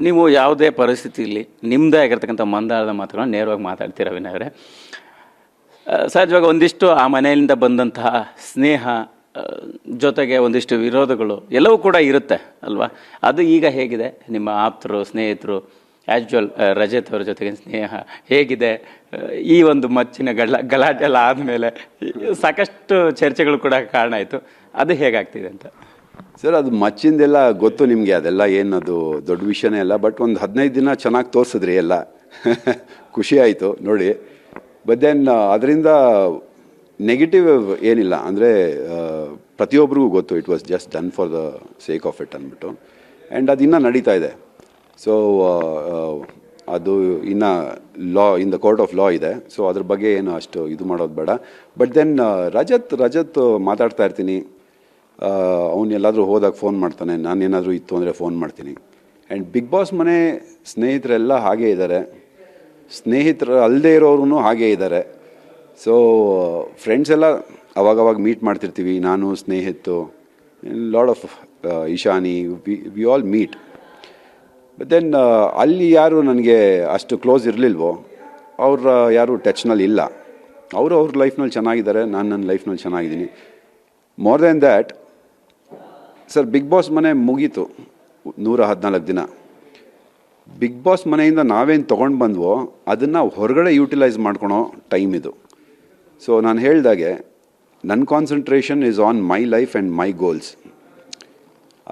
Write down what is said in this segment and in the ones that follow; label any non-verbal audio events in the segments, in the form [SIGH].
ನೀವು ಯಾವುದೇ ಪರಿಸ್ಥಿತಿಯಲ್ಲಿ ನಿಮ್ಮದೇ ಆಗಿರ್ತಕ್ಕಂಥ ಮಂದಾರದ ಮಾತುಗಳನ್ನ ನೇರವಾಗಿ ಮಾತಾಡ್ತೀರ ವಿನಯ್ ಅವರೇ? ಆ, ಸಹಜವಾಗಿ ಒಂದಿಷ್ಟು ಆ ಮನೆಯಿಂದ ಬಂದಂತಹ ಸ್ನೇಹ ಜೊತೆಗೆ ಒಂದಿಷ್ಟು ವಿರೋಧಗಳು ಎಲ್ಲವೂ ಕೂಡ ಇರುತ್ತೆ ಅಲ್ವಾ? ಅದು ಈಗ ಹೇಗಿದೆ? ನಿಮ್ಮ ಆಪ್ತರು ಸ್ನೇಹಿತರು ಆ್ಯಕ್ಚುಯಲ್ ರಜತ್ ಅವರ ಜೊತೆಗೆ ಸ್ನೇಹ ಹೇಗಿದೆ? ಈ ಒಂದು ಮಚ್ಚಿನ ಗಲ ಗಲಾಟೆ ಆದಮೇಲೆ ಸಾಕಷ್ಟು ಚರ್ಚೆಗಳು ಕೂಡ ಕಾರಣ ಆಯಿತು. ಅದು ಹೇಗಾಗ್ತಿದೆ ಅಂತ? ಸರ್ ಅದು ಮಚ್ಚಿಂದೆಲ್ಲ ಗೊತ್ತು ನಿಮಗೆ, ಅದೆಲ್ಲ ಏನದು ದೊಡ್ಡ ವಿಷಯನೇ ಅಲ್ಲ ಬಟ್ ಒಂದು ಹದಿನೈದು ದಿನ ಚೆನ್ನಾಗಿ ತೋರಿಸಿದ್ರಿ ಎಲ್ಲ. [LAUGHS] ಖುಷಿ ಆಯಿತು, ನೋಡಿ. ಬಟ್ ದೆನ್ ಅದರಿಂದ ನೆಗೆಟಿವ್ ಏನಿಲ್ಲ, ಅಂದರೆ ಪ್ರತಿಯೊಬ್ಬರಿಗೂ ಗೊತ್ತು it was just done for the sake of it ಅಂದ್ಬಿಟ್ಟು. ಆ್ಯಂಡ್ ಅದು ಇನ್ನೂ ನಡೀತಾ ಇದೆ. ಸೊ ಅದು ಇನ್ನು law in the court of law ಇದೆ. ಸೊ ಅದ್ರ ಬಗ್ಗೆ ಏನು ಅಷ್ಟು ಇದು ಮಾಡೋದು ಬೇಡ. ಬಟ್ ದೆನ್ ರಜತ್ ರಜತ್ ಮಾತಾಡ್ತಾ ಇರ್ತೀನಿ. ಅವನು ಎಲ್ಲಾದರೂ ಹೋದಾಗ ಫೋನ್ ಮಾಡ್ತಾನೆ ನಾನು ಏನಾದರೂ ಇತ್ತು ಅಂದರೆ ಫೋನ್ ಮಾಡ್ತೀನಿ. ಆ್ಯಂಡ್ ಬಿಗ್ ಬಾಸ್ ಮನೆ ಸ್ನೇಹಿತರೆಲ್ಲ ಹಾಗೇ ಇದ್ದಾರೆ ಸ್ನೇಹಿತರು ಅಲ್ಲದೆ ಇರೋರು ಹಾಗೇ ಇದ್ದಾರೆ ಸೊ ಫ್ರೆಂಡ್ಸ್ ಎಲ್ಲ ಅವಾಗವಾಗ ಮೀಟ್ ಮಾಡ್ತಿರ್ತೀವಿ, ನಾನು ಸ್ನೇಹಿತು lot of Ishani we we all meet but then ಅಲ್ಲಿ ಯಾರು ನನಗೆ ಅಷ್ಟು ಕ್ಲೋಸ್ ಇರಲಿಲ್ವೋ, ಅವ್ರ ಯಾರು ಟಚ್ನಲ್ಲಿ ಇಲ್ಲ. ಅವರು ಅವ್ರ ಲೈಫ್ನಲ್ಲಿ ಚೆನ್ನಾಗಿದ್ದಾರೆ, ನಾನು ನನ್ನ ಲೈಫ್ನಲ್ಲಿ ಚೆನ್ನಾಗಿದ್ದೀನಿ. More than that sir Bigg Boss ಮನೆ ಮುಗೀತು. ನೂರ ಹದಿನಾಲ್ಕು ದಿನ. ಬಿಗ್ ಬಾಸ್ ಮನೆಯಿಂದ ನಾವೇನು ತೊಗೊಂಡು ಬಂದ್ವೋ, ಅದನ್ನು ಹೊರಗಡೆ ಯೂಟಿಲೈಸ್ ಮಾಡ್ಕೊಳೋ ಟೈಮ್ ಇದು. ಸೊ ನಾನು ಹೇಳ್ದಾಗೆ ನನ್ನ concentration is on my life and my goals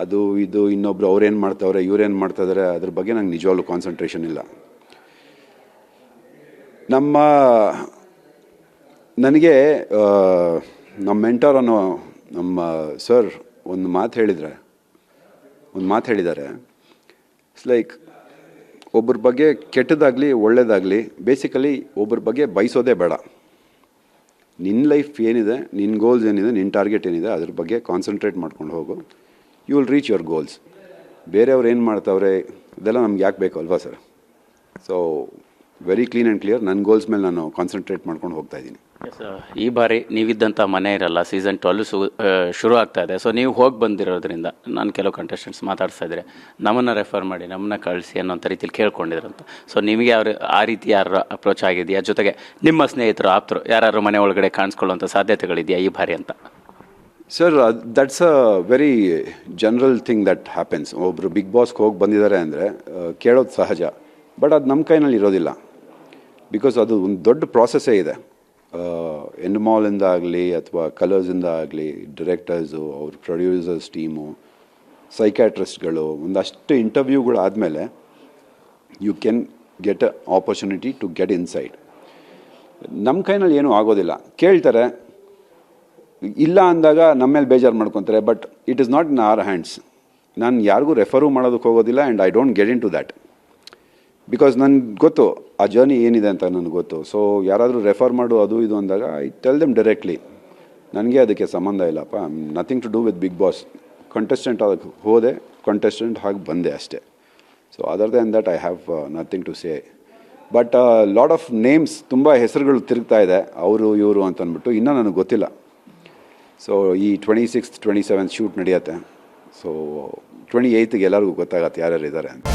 ಅದು, ಇದು, ಇನ್ನೊಬ್ರು ಅವ್ರೇನು ಮಾಡ್ತಾವ್ರೆ, ಇವ್ರೇನು ಮಾಡ್ತಾ ಇದಾರೆ ಅದ್ರ ಬಗ್ಗೆ ನಂಗೆ ನಿಜವಾಗ್ಲೂ ಕಾನ್ಸಂಟ್ರೇಷನ್ ಇಲ್ಲ. ನಮ್ಮ, ನನಗೆ ನಮ್ಮ ಮೆಂಟರ್ ಅನ್ನೋ ನಮ್ಮ ಸರ್ ಒಂದು ಮಾತು ಹೇಳಿದರೆ, ಒಂದು ಮಾತು ಹೇಳಿದ್ದಾರೆ. ಇಟ್ಸ್ ಲೈಕ್ ಒಬ್ಬರ ಬಗ್ಗೆ ಕೆಟ್ಟದಾಗಲಿ ಒಳ್ಳೇದಾಗಲಿ ಬೇಸಿಕಲಿ ಒಬ್ಬರ ಬಗ್ಗೆ ಬಯಸೋದೇ ಬೇಡ. ನಿನ್ನ ಲೈಫ್ ಏನಿದೆ ನಿನ್ನ ಗೋಲ್ಸ್ ಏನಿದೆ ನಿನ್ನ ಟಾರ್ಗೆಟ್ ಏನಿದೆ, ಅದ್ರ ಬಗ್ಗೆ ಕಾನ್ಸಂಟ್ರೇಟ್ ಮಾಡ್ಕೊಂಡು ಹೋಗು. You will reach your goals ಬೇರೆಯವ್ರು ಏನು ಮಾಡ್ತಾವ್ರೆ, ಇದೆಲ್ಲ ನಮ್ಗೆ ಯಾಕೆ ಬೇಕು ಅಲ್ವಾ sir? So very clean and clear ನನ್ನ ಗೋಲ್ಸ್ ಮೇಲೆ ನಾನು ಕಾನ್ಸಂಟ್ರೇಟ್ ಮಾಡ್ಕೊಂಡು ಹೋಗ್ತಾ sir. ಈ ಬಾರಿ ನೀವಿದ್ದಂಥ ಮನೆ ಇರಲ್ಲ ಸೀಸನ್ ಟ್ವೆಲ್ ಸು ಶುರು ಆಗ್ತಾ ಇದೆ. ಸೊ ನೀವು ಹೋಗಿ ಬಂದಿರೋದ್ರಿಂದ ನಾನು ಕೆಲವು ಕಂಟೆಸ್ಟೆಂಟ್ಸ್ ಮಾತಾಡ್ತಾ ಇದ್ರೆ ನಮ್ಮನ್ನು ರೆಫರ್ ಮಾಡಿ, ನಮ್ಮನ್ನ ಕಳಿಸಿ ಅನ್ನೋಂಥ ರೀತಿಯಲ್ಲಿ ಕೇಳ್ಕೊಂಡಿದ್ರಂತ. ಸೊ ನಿಮಗೆ ಅವ್ರು ಆ ರೀತಿ ಯಾರು ಅಪ್ರೋಚ್ ಆಗಿದೆಯಾ? ಜೊತೆಗೆ ನಿಮ್ಮ ಸ್ನೇಹಿತರು, ಆಪ್ತರು ಯಾರು ಮನೆ ಒಳಗಡೆ ಕಾಣಿಸ್ಕೊಳ್ಳುವಂಥ ಸಾಧ್ಯತೆಗಳಿದೆಯಾ ಈ ಬಾರಿ ಅಂತ? Sir that's a very general thing that happens ಒಬ್ಬರು ಬಿಗ್ ಬಾಸ್ಗೆ ಹೋಗಿ ಬಂದಿದ್ದಾರೆ ಅಂದರೆ ಕೇಳೋದು ಸಹಜ. ಬಟ್ ಅದು ನಮ್ಮ ಕೈನಲ್ಲಿ ಇರೋದಿಲ್ಲ. ಬಿಕಾಸ್ ಅದು ಒಂದು ದೊಡ್ಡ ಪ್ರಾಸೆಸ್ಸೇ ಇದೆ. ಎನ್ಮಾಲಿಂದ ಆಗಲಿ ಅಥವಾ ಕಲರ್ಸಿಂದ ಆಗಲಿ ಡೈರೆಕ್ಟರ್ಸು ಅವ್ರ ಪ್ರೊಡ್ಯೂಸರ್ಸ್ ಟೀಮು ಸೈಕ್ಯಾಟ್ರಿಸ್ಟ್ಗಳು ಒಂದಷ್ಟು ಇಂಟರ್ವ್ಯೂಗಳು ಆದಮೇಲೆ you can get a opportunity to get inside ನಮ್ಮ ಕೈನಲ್ಲಿ ಏನೂ ಆಗೋದಿಲ್ಲ. ಕೇಳ್ತಾರೆ, ಇಲ್ಲ ಅಂದಾಗ ನಮ್ಮ ಮೇಲೆ ಬೇಜಾರು ಮಾಡ್ಕೊತಾರೆ but it is not in our hands ನಾನು ಯಾರಿಗೂ ರೆಫರೂ ಮಾಡೋದಕ್ಕೆ ಹೋಗೋದಿಲ್ಲ and I don't get into that because ನನಗೆ ಗೊತ್ತು, ಆ ಜರ್ನಿ ಏನಿದೆ ಅಂತ ನನಗೆ ಗೊತ್ತು. ಸೊ ಯಾರಾದರೂ ರೆಫರ್ ಮಾಡು, ಅದು ಇದು ಅಂದಾಗ ಐ ಟೆಲ್ ದೆಮ್ ಡೈರೆಕ್ಟ್ಲಿ ನನಗೆ ಅದಕ್ಕೆ ಸಂಬಂಧ ಇಲ್ಲಪ್ಪ. Nothing to do with Bigg Boss contestant ಅದಕ್ಕೆ ಹೋದೆ ಕಂಟೆಸ್ಟೆಂಟ್ ಹಾಗೆ ಬಂದೆ ಅಷ್ಟೇ. So other than that I have nothing to say but lot of names ತುಂಬ ಹೆಸರುಗಳು ತಿರುಗ್ತಾ ಇದೆ. ಅವರು, ಇವರು ಅಂತ ಅಂದ್ಬಿಟ್ಟು ಇನ್ನೂ ನನಗೆ ಗೊತ್ತಿಲ್ಲ. ಸೊ ಈ twenty six twenty seven shoot ನಡೆಯುತ್ತೆ. ಸೊ ಟ್ವೆಂಟಿ ಏಯ್ತಿಗೆ ಎಲ್ಲರಿಗೂ ಗೊತ್ತಾಗತ್ತೆ ಯಾರ್ಯಾರು ಇದ್ದಾರೆ ಅಂತ.